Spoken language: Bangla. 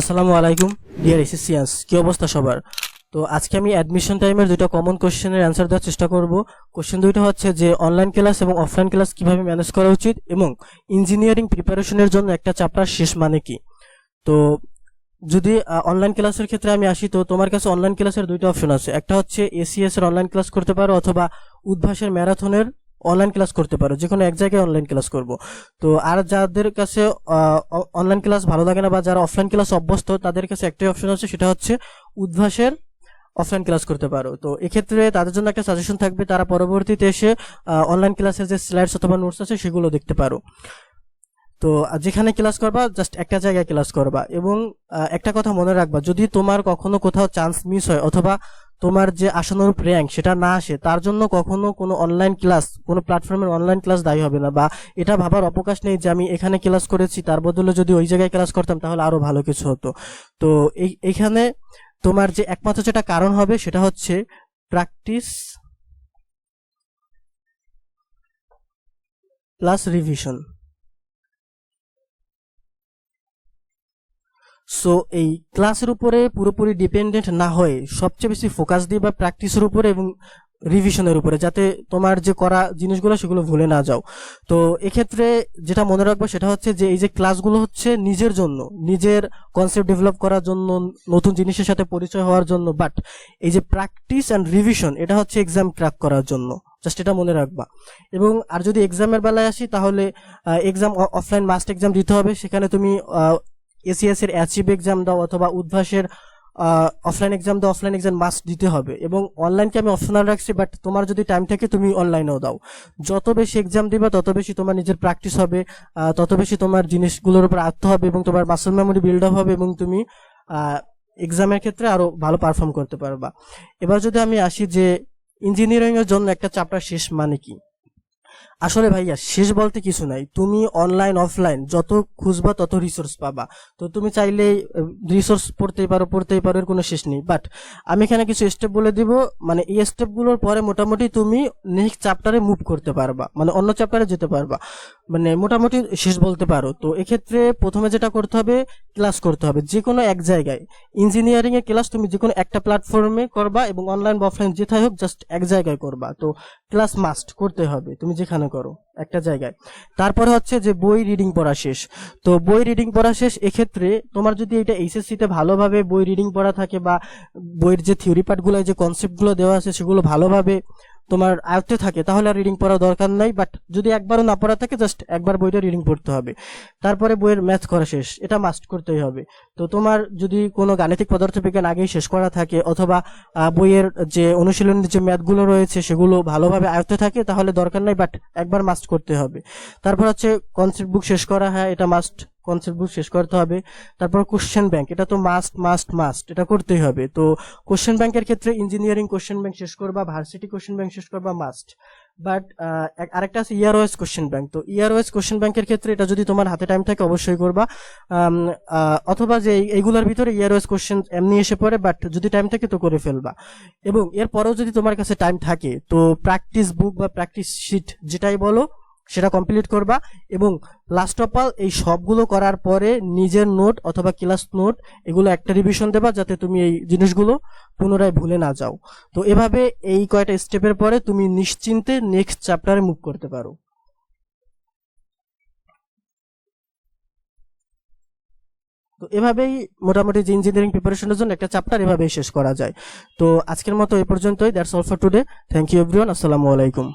আসসালামু আলাইকুম, ডিয়ার এসিসিয়ান্স কি অবস্থা সবার? তো আজকে আমি অ্যাডমিশন টাইমের দুইটা কমন কোশ্চেনের অ্যান্সার দেওয়ার চেষ্টা করব। কোশ্চেন দুইটা হচ্ছে যে অনলাইন ক্লাস এবং অফলাইন ক্লাস কীভাবে ম্যানেজ করা উচিত এবং ইঞ্জিনিয়ারিং প্রিপারেশনের জন্য একটা চ্যাপ্টার শেষ মানে কি? তো যদি অনলাইন ক্লাসের ক্ষেত্রে আমি আসি, তো তোমার কাছে অনলাইন ক্লাসের দুইটা অপশন আছে। একটা হচ্ছে এসিএস এর অনলাইন ক্লাস করতে পারো অথবা উদ্ভাসের ম্যারাথনের অনলাইন ক্লাস করতে পারো যে কোনো এক জায়গায় অনলাইন ক্লাস করব। তো আর যাদের কাছে অনলাইন ক্লাস ভালো লাগে না বা যারা অফলাইন ক্লাস অভ্যস্ত, তাদের কাছে একটাই অপশন আছে, সেটা হচ্ছে উদ্ভাসের অফলাইন ক্লাস করতে পারো। তো এক্ষেত্রে তাদের জন্য একটা সাজেশন থাকবে, তারা পরবর্তীতে এসে অনলাইন ক্লাসের যে স্লাইডস অথবা নোটস আছে, সেগুলো দেখতে পারো। তো যেখানে ক্লাস করবা জাস্ট একটা জায়গায় ক্লাস করবা। এবং একটা কথা মনে রাখবা, যদি তোমার কখনো কোথাও চান্স মিস হয় অথবা তোমার যে আশানুরূপ র্যাঙ্ক সেটা না আসে, তার জন্য কখনো কোনো অনলাইন ক্লাস কোনো প্ল্যাটফর্মের অনলাইন ক্লাস দায়ী হবে না। বা এটা ভাবার অবকাশ নেই যে আমি এখানে ক্লাস করেছি, তার বদলে যদি ওই জায়গায় ক্লাস করতাম তাহলে আরও ভালো কিছু হতো। তো এই এইখানে তোমার যে একমাত্র যেটা কারণ হবে সেটা হচ্ছে প্র্যাকটিস প্লাস রিভিশন সো এই ক্লাসের উপরে পুরোপুরি ডিপেন্ডেন্ট না হয়ে সবচেয়ে বেশি ফোকাস দিই বা প্র্যাকটিসের উপরে এবং রিভিশনের উপরে, যাতে তোমার যে করা জিনিসগুলো সেগুলো ভুলে না যাও। তো, এক্ষেত্রে যেটা মনে রাখব সেটা হচ্ছে যে, এই যে ক্লাসগুলো হচ্ছে নিজের জন্য, নিজের কনসেপ্ট ডেভেলপ করার জন্য, নতুন জিনিসের সাথে পরিচয় হওয়ার জন্য বাট এই যে প্র্যাকটিস অ্যান্ড রিভিশন এটা হচ্ছে এক্সাম ক্র্যাক করার জন্য জাস্ট এটা মনে রাখবা। এবং, আর যদি এক্সামের বেলায় আসি, তাহলে এক্সাম অফলাইন মাস্ট এক্সাম দিতে হবে, সেখানে তুমি এসিএস এর অ্যাচিভ এক্সাম দাও অথবা উদ্ভাসের অফলাইন এক্সাম দাও অফলাইন এক্সাম মাস্ট দিতে হবে। এবং অনলাইনকে আমি অপশনাল রাখছি বাট তোমার যদি টাইম থাকে, তুমি অনলাইনেও দাও। যত বেশি এক্সাম দিবা, তত বেশি তোমার নিজের প্র্যাকটিস হবে তত বেশি তোমার জিনিসগুলোর উপর আত্ম হবে এবং তোমার মাসেল মেমোরি বিল্ড আপ হবে এবং তুমি এক্সামের ক্ষেত্রে আরও ভালো পারফর্ম করতে পারবা। এবার যদি আমি আসি যে ইঞ্জিনিয়ারিং এর জন্য একটা চ্যাপ্টার শেষ মানে কি? আসলে ভাইয়া, শেষ বলতে কিছু নাই। তুমি অনলাইন অফলাইন যত খুঁজবা তত রিসোর্স পাবা। তো তুমি চাইলে রিসোর্স পড়তেই পারো পড়তেই পারো, এর কোনো শেষ নেই। বাট আমি এখানে কিছু স্টেপ বলে দিব। মানে এই স্টেপগুলোর পরে মোটামুটি তুমি নেক্সট চ্যাপ্টারে মুভ করতে পারবা। মানে অন্য চ্যাপ্টারে যেতে পারবা। মানে মোটামুটি শেষ বলতে পারো। তো এক্ষেত্রে প্রথমে যেটা করতে হবে ক্লাস করতে হবে। যে কোনো এক জায়গায়। ইঞ্জিনিয়ারিং এর ক্লাস তুমি যে কোনো একটা প্ল্যাটফর্মে করবা এবং অনলাইন বা অফলাইন যেথায় হোক জাস্ট এক জায়গায় করবা। তো ক্লাস মাস্ট করতে হবে। তুমি যেখানে করো, একটা জায়গায়। তারপরে হচ্ছে যে বই রিডিং পড়া শেষ। তো বই রিডিং পড়া শেষ, এক্ষেত্রে তোমার যদি এটা এইচএসসিতে ভালোভাবে বই রিডিং পড়া থাকে বা বইয়ের যে থিওরি পার্টগুলো যে কনসেপ্টগুলো দেওয়া আছে সেগুলো ভালোভাবে তোমার আয়ত্তে থাকে, তাহলে আর রিডিং পড়ার দরকার নাই বাট যদি একবারও না পড়া থাকে জাস্ট একবার বইটা রিডিং পড়তে হবে। তারপরে বইয়ের ম্যাথ করা শেষ, এটা মাস্ট করতেই হবে। তো তোমার যদি কোনো গাণিতিক পদার্থবিজ্ঞান আগেই শেষ করা থাকে, অথবা বইয়ের যে অনুশীলনের যে ম্যাথগুলো রয়েছে, সেগুলো ভালোভাবে আয়ত্তে থাকে, তাহলে দরকার নাই বাট একবার মাস্ট করতে হবে। তারপর হচ্ছে কনসেপ্ট বুক শেষ করা হ্যাঁ এটা মাস্ট কনসেপ্ট বুক শেষ করতে হবে। তারপর কোশ্চেন ব্যাংক এটা তো মাস্ট মাস্ট মাস্ট এটা করতেই হবে। তো কোশ্চেন ব্যাংকের ক্ষেত্রে ইঞ্জিনিয়ারিং কোশ্চেন ব্যাংক শেষ করবা ভার্সিটি কোশ্চেন ব্যাংক শেষ করবা মাস্ট বাট আরেকটা আছে ইয়ার ওয়াইজ কোশ্চেন ব্যাংক তো ইয়ার ওয়াইজ কোশ্চেন ব্যাংকের ক্ষেত্রে এটা যদি তোমার হাতে টাইম থাকে অবশ্যই করবা। অথবা যে এই- এইগুলোর ভিতরে ইয়ার ওয়াইজ কোশ্চেন এমনি এসে পড়ে বাট যদি টাইম থাকে তো করে ফেলবা। এবং এরপরেও যদি তোমার কাছে টাইম থাকে, তো প্র্যাকটিস বুক বা প্র্যাকটিস শিট যেটাই বলো সেটা কমপ্লিট করবা এবং লাস্ট অফ অল এই সবগুলো করার পরে নিজের নোট অথবা ক্লাস নোট এগুলো একটা রিভিশন দেবা যাতে তুমি এই জিনিসগুলো পুনরায় ভুলে না যাও। তো এভাবে এই কয়টা স্টেপের পরে তুমি নিশ্চিন্তে নেক্সট চ্যাপ্টারে মুভ করতে পারো। তো এভাবেই মোটামুটি যে ইঞ্জিনিয়ারিং প্রিপারেশনের জন্য একটা চ্যাপ্টার এভাবেই শেষ করা যায়। তো আজকের মতো এই পর্যন্তই that's all for today thank you everyone আসসালামু আলাইকুম।